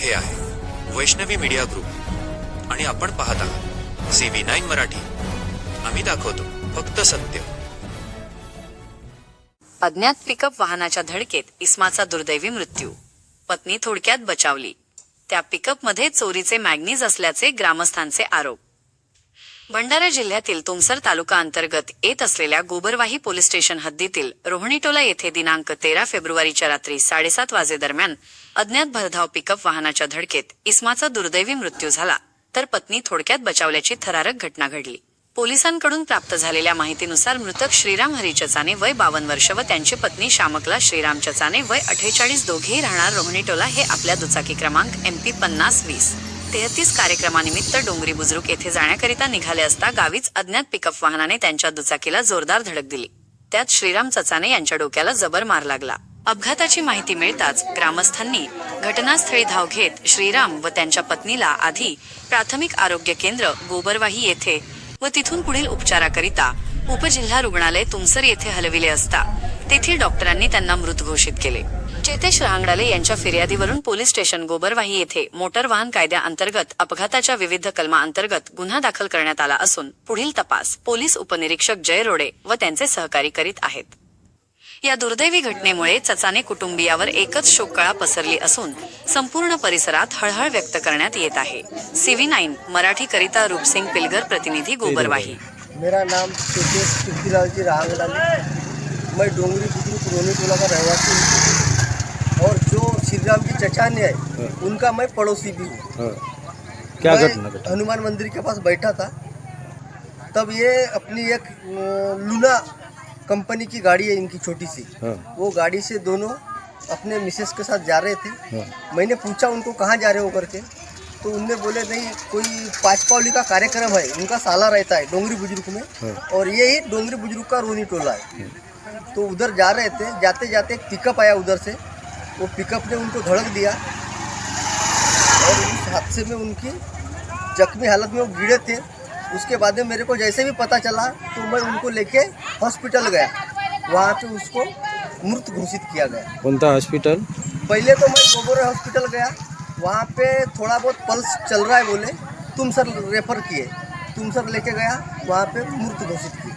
हे आहे. Vaishnavi media group. आणि आपण पाहत आहात. C V nine Marathi. आम्ही दाखवतो फक्त सत्य. अज्ञात पिकअप वाहनाच्या धडकेत इस्माचा दुर्दैवी मृत्यू. पत्नी थोडक्यात बचावली. त्या पिकअपमध्ये चोरीचे मॅग्नीज असल्याचे ग्रामस्थांचे आरोप. भंडारा जिल्ह्यातील तुमसर तालुका अंतर्गत येत असलेल्या गोबरवाही पोलीस स्टेशन हद्दीतील रोहणीटोला येथे दिनांक तेरा फेब्रुवारीच्या रात्री साडेसात वाजेदरम्यान अज्ञात भरधाव पिकअप वाहनाच्या धडकेत इस्माचा दुर्दैवी मृत्यू झाला. तर पत्नी थोडक्यात बचावल्याची थरारक घटना घडली. पोलिसांकडून प्राप्त झालेल्या माहितीनुसार मृतक श्रीराम हरिचचाने वय बावन्न वर्ष व त्यांची पत्नी श्यामकला श्रीराम चचाने वय अठ्ठेचाळीस दोघेही राहणार रोहणीटोला हे आपल्या दुचाकी क्रमांक एमपी पन्नास वीस. तेहतीस कार्यक्रमानिमित्त डोंगरी बुजुर्ग येथे जाण्याकरिता निघाले असता गावीच अज्ञात पिकअप वाहनाने त्यांच्या दुचाकीला जोरदार धडक दिली. त्यात श्रीराम चचाने यांच्या डोक्याला जबर मार लागला. अपघाताची माहिती मिळताच ग्रामस्थांनी घटनास्थळी धाव घेत श्रीराम व त्यांच्या पत्नीला आधी प्राथमिक आरोग्य केंद्र गोबरवाही येथे व तिथून पुढील उपचाराकरिता उपजिल्हा रुग्णालय तुमसर येथे हलविले असता. तेथील डॉक्टरांनी त्यांना मृत घोषित केले. चेतेश रांगडाले यांच्या फिर्यादीवरून पोलीस स्टेशन गोबरवाही येथे मोटर वाहन कायद्याअंतर्गत अपघाताच्या विविध कलमाअंतर्गत गुन्हा दाखल करण्यात आला असून पुढील तपास पोलीस उपनिरीक्षक जय रोडे व त्यांचे सहकारी करीत आहेत. या दुर्दैवी घटनेमुळे चचाने कुटुंबियावर एकच शोककळा पसरली असून संपूर्ण परिसरात हळहळ व्यक्त करण्यात येत आहे. सीव्ही नाईन मराठी करिता रूपसिंग पिलगर प्रतिनिधी गोबरवाही. मेरा नाम चेतेश जी मैं डोंगरी बुजुर्ग रोनी टोला का रहवासी और जो श्री राम जी चचाने है उनका मैं पड़ोसी भी हूँ। हाँ। क्या घटना हनुमान मंदिर के पास बैठा था। तब ये अपनी एक लूना कंपनी की गाड़ी है इनकी छोटी सी। हाँ। वो गाड़ी से दोनों अपने मिसेस के साथ जा रहे थे। हाँ। मैंने पूछा उनको कहाँ जा रहे हो? करके। तो उनने बोले नहीं कोई पाँच पावली का कार्यक्रम है। उनका साला रहता है डोंगरी बुज़ुर्ग में। हाँ। और ये ही डोंगरी बुज़ुर्ग का रोनी टोला है। तो उधर जा रहे थे। जाते जाते एक पिकअप आया उधर से। वो पिकअप ने उनको धड़क दिया। और उस हादसे में उनकी जख्मी हालत में वो गिरे थे। उसके बाद में मेरे को जैसे भी पता चला तो मैं उनको लेके हॉस्पिटल गया। वहाँ पे उसको मृत घोषित किया गया। कोणता हॉस्पिटल पहले तो मैं गोबरे हॉस्पिटल गया। वहाँ पे थोड़ा बहुत पल्स चल रहा है बोले। तुम सर रेफर किए। तुम सर लेके गया। वहाँ पे मृत घोषित की